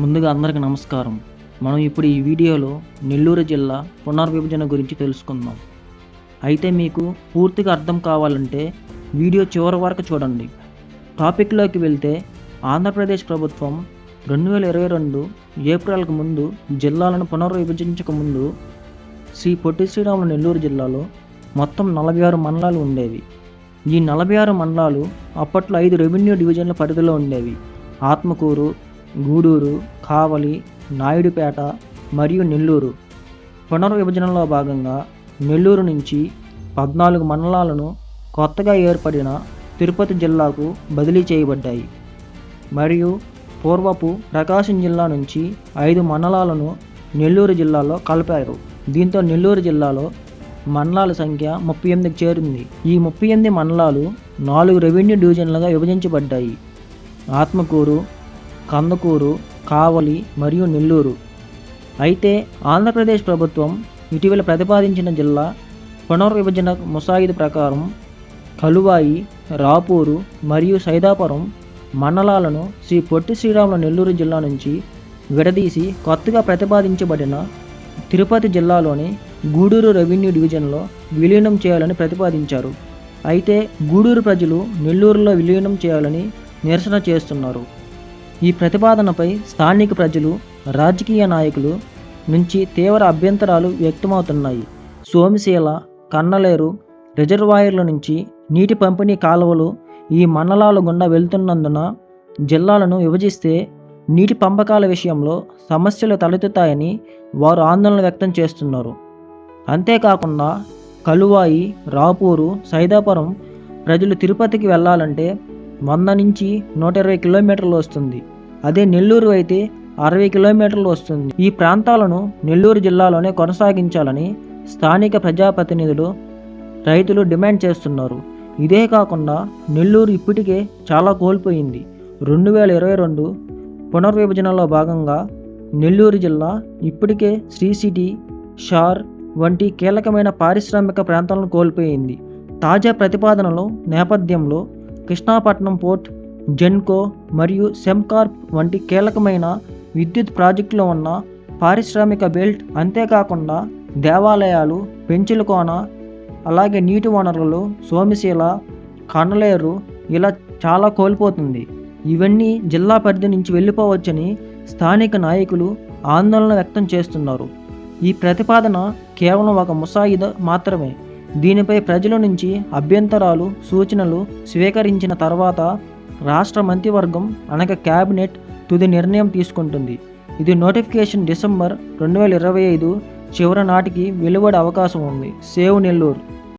ముందుగా అందరికీ నమస్కారం. మనం ఇప్పుడు ఈ వీడియోలో నెల్లూరు జిల్లా పునర్విభజన గురించి తెలుసుకుందాం. అయితే మీకు పూర్తిగా అర్థం కావాలంటే వీడియో చివరి వరకు చూడండి. టాపిక్లోకి వెళ్తే ఆంధ్రప్రదేశ్ ప్రభుత్వం రెండు వేల ఇరవై రెండు ఏప్రిల్కి ముందు జిల్లాలను పునర్విభజించక ముందు శ్రీ పొట్టి శ్రీరాములు నెల్లూరు జిల్లాలో మొత్తం నలభై ఆరు మండలాలు ఉండేవి. ఈ నలభై ఆరు మండలాలు అప్పట్లో ఐదు రెవెన్యూ డివిజన్ల పరిధిలో ఉండేవి. ఆత్మకూరు గూడూరు కావలి నాయుడుపేట మరియు నెల్లూరు. పునర్విభజనలో భాగంగా నెల్లూరు నుంచి పద్నాలుగు మండలాలను కొత్తగా ఏర్పడిన తిరుపతి జిల్లాకు బదిలీ చేయబడ్డాయి. మరియు పూర్వపు ప్రకాశం జిల్లా నుంచి ఐదు మండలాలను నెల్లూరు జిల్లాలో కలిపారు. దీంతో నెల్లూరు జిల్లాలో మండలాల సంఖ్య ముప్పై ఎనిమిదికి చేరింది. ఈ ముప్పై ఎనిమిది మండలాలు నాలుగు రెవెన్యూ డివిజన్లుగా విభజించబడ్డాయి. ఆత్మకూరు కందకూరు కావలి మరియు నెల్లూరు. అయితే ఆంధ్రప్రదేశ్ ప్రభుత్వం ఇటీవల ప్రతిపాదించిన జిల్లా పునర్విభజన ముసాయిదు ప్రకారం కలువాయి రాపూరు మరియు సైదాపురం మండలాలను శ్రీ పొట్టి శ్రీరాముల నెల్లూరు జిల్లా నుంచి విడదీసి కొత్తగా ప్రతిపాదించబడిన తిరుపతి జిల్లాలోని గూడూరు రెవెన్యూ డివిజన్లో విలీనం చేయాలని ప్రతిపాదించారు. అయితే గూడూరు ప్రజలు నెల్లూరులో విలీనం చేయాలని నిరసన చేస్తున్నారు. ఈ ప్రతిపాదనపై స్థానిక ప్రజలు రాజకీయ నాయకులు నుంచి తీవ్ర అభ్యంతరాలు వ్యక్తమవుతున్నాయి. సోమశీల కన్నలేరు రిజర్వాయర్ల నుంచి నీటి పంపిణీ కాలువలు ఈ మండలాల గుండా వెళ్తున్నందున జిల్లాలను విభజిస్తే నీటి పంపకాల విషయంలో సమస్యలు తలెత్తుతాయని వారు ఆందోళన వ్యక్తం చేస్తున్నారు. అంతేకాకుండా కలువాయి రాపూరు సైదాపురం ప్రజలు తిరుపతికి వెళ్ళాలంటే వంద నుంచి నూట ఇరవై కిలోమీటర్లు వస్తుంది. అదే నెల్లూరు అయితే అరవై కిలోమీటర్లు వస్తుంది. ఈ ప్రాంతాలను నెల్లూరు జిల్లాలోనే కొనసాగించాలని స్థానిక ప్రజాప్రతినిధులు రైతులు డిమాండ్ చేస్తున్నారు. ఇదే కాకుండా నెల్లూరు ఇప్పటికే చాలా కోల్పోయింది. రెండు వేల ఇరవై రెండు పునర్విభజనలో భాగంగా నెల్లూరు జిల్లా ఇప్పటికే శ్రీ సిటీ షార్ వంటి కీలకమైన పారిశ్రామిక ప్రాంతాలను కోల్పోయింది. తాజా ప్రతిపాదనలు నేపథ్యంలో కృష్ణాపట్నం పోర్ట్ జెన్కో మరియు సెమ్కార్ప్ వంటి కీలకమైన విద్యుత్ ప్రాజెక్టులో ఉన్న పారిశ్రామిక బెల్ట్ అంతేకాకుండా దేవాలయాలు పెంచులకోన అలాగే నీటి వనరులు సోమశీల కండలేరు ఇలా చాలా కోల్పోతుంది. ఇవన్నీ జిల్లా పరిధి నుంచి వెళ్ళిపోవచ్చని స్థానిక నాయకులు ఆందోళన వ్యక్తం చేస్తున్నారు. ఈ ప్రతిపాదన కేవలం ఒక ముసాయిదా మాత్రమే. దీనిపై ప్రజల నుంచి అభ్యంతరాలు సూచనలు స్వీకరించిన తర్వాత రాష్ట్ర మంత్రివర్గం అనగా క్యాబినెట్ తుది నిర్ణయం తీసుకుంటుంది. ఇది నోటిఫికేషన్ డిసెంబర్ రెండు వేల ఇరవై ఐదు చివరి నాటికి వెలువడే అవకాశం ఉంది. సేవ్ నెల్లూరు